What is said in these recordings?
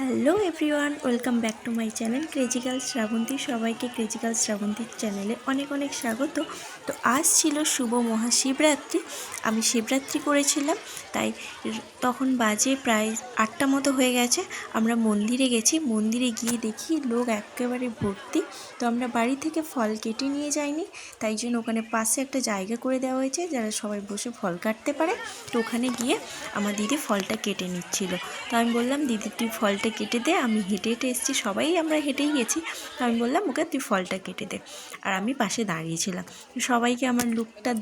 Hello everyone, welcome back to my channel Crazical Srabanti. সবাইকে ক্রেজিক্যাল শ্রাবন্তীর চ্যানেলে অনেক অনেক স্বাগত। তো আজ ছিল শুভ মহাশিবরাত্রি। আমি শিবরাত্রি করেছিলাম, তাই তখন বাজে প্রায় আটটা মতো হয়ে গেছে। আমরা মন্দিরে গেছি, মন্দিরে গিয়ে দেখি লোক একেবারে ভর্তি। তো আমরা বাড়ি থেকে ফল কেটে নিয়ে যাইনি, তাই জন্য ওখানে পাশে একটা জায়গা করে দেওয়া হয়েছে, যারা সবাই বসে ফল কাটতে পারে। তো ওখানে গিয়ে আমার দিদি ফলটা কেটে নিচ্ছিল। তো আমি বললাম, দিদি, তুই ফলটা কেটে দে। আমি হেঁটে হেঁটে এসেছি, সবাই আমরা হেঁটেই গেছি। আমি বললাম, ওকে, তুই ফলটা কেটে দে। আর আমি পাশে দাঁড়িয়েছিলাম। সবাইকে আমার লুকটা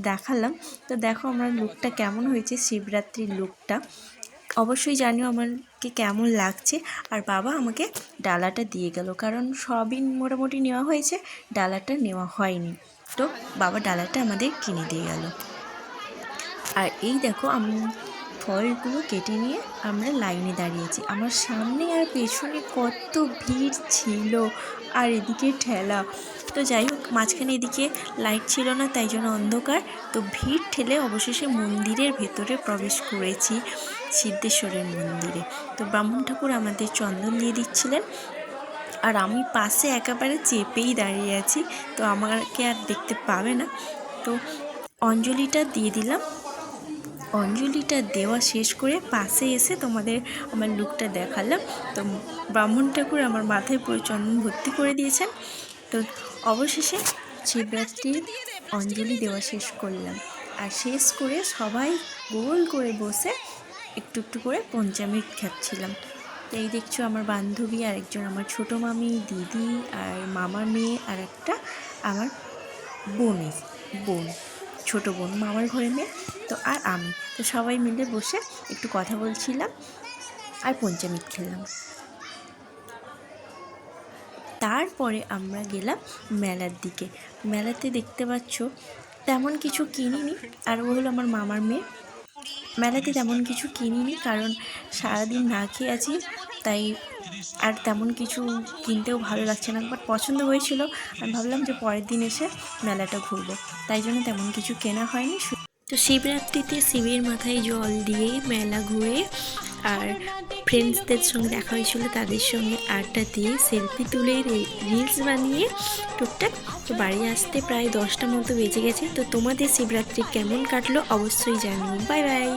দেখালাম। তো দেখো আমার লুকটা কেমন হয়েছে, শিবরাত্রির লুকটা। অবশ্যই জানিও আমাকে কেমন লাগছে। আর বাবা আমাকে ডালাটা দিয়ে গেল, কারণ সবই মোটামুটি নেওয়া হয়েছে, ডালাটা নেওয়া হয়নি। তো বাবা ডালাটা আমাদের কিনে দিয়ে গেল। আর এই দেখো, আমি ফলগুলো কেটে নিয়ে আমরা লাইনে দাঁড়িয়েছি। আমার সামনে আর পেছনে কত ভিড় ছিল আর এদিকে ঠেলা। তো যাই হোক, মাঝখানে এদিকে লাইট ছিল না, তাই জন্য অন্ধকার। তো ভিড় ঠেলে অবশেষে মন্দিরের ভেতরে প্রবেশ করেছি, সিদ্ধেশ্বরের মন্দিরে। তো ব্রাহ্মণ ঠাকুর আমাদের চন্দন দিয়ে দিচ্ছিলেন। আর আমি পাশে একেবারে চেপেই দাঁড়িয়ে আছি, তো আমাকে আর দেখতে পাবে না। তো অঞ্জলিটা দিয়ে দিলাম। অঞ্জলিটা দেওয়া শেষ করে পাশে এসে তোমাদের আমার লুকটা দেখালাম। তো ব্রাহ্মণ ঠাকুর আমার মাথায় পুরো চন্দন ভর্তি করে দিয়েছেন। তো অবশেষে শিবরাত্রির অঞ্জলি দেওয়া শেষ করলাম। আর শেষ করে সবাই গোল করে বসে একটু একটু করে পঞ্চামৃত খাচ্ছিলাম তো এই দেখছ আমার বান্ধবী আর একজন আমার ছোটো মামি, দিদি, আর মামার মেয়ে, আর একটা আমার বোনের বোন। ছোটো বোন, মামার ঘরে মেয়ে, তো আর আমি। তো সবাই মিলে বসে একটু কথা বলছিলাম আর পঞ্চামৃত খেলাম। তারপরে আমরা গেলাম মেলার দিকে। মেলাতে দেখতে পাচ্ছ, তেমন কিছু কিনিনি। আর ও হলো আমার মামার মেয়ে। মেলাতে তেমন কিছু কিনিনি কারণ সারাদিন না খেয়ে আছি তাই আর তেমন কিছু কিনতেও ভালো লাগছে না। বাট পছন্দ হয়েছিল, আমি ভাবলাম যে পরের দিন এসে মেলাটা ঘুরবো। তাই জন্য তেমন কিছু কেনা হয়নি। তো শিবরাত্রিতে শিবের মাথায় জল দিয়ে মেলা ঘুরে আর ফ্রেন্ডসদের সঙ্গে দেখা হয়েছিল, তাদের সঙ্গে আড্ডা দিয়ে সেলফি তুলে রিলস বানিয়ে টুকটাক। তো বাড়ি আসতে প্রায় দশটা মতো বেজে গেছে। তো তোমাদের শিবরাত্রি কেমন কাটলো অবশ্যই জানিও। Bye bye.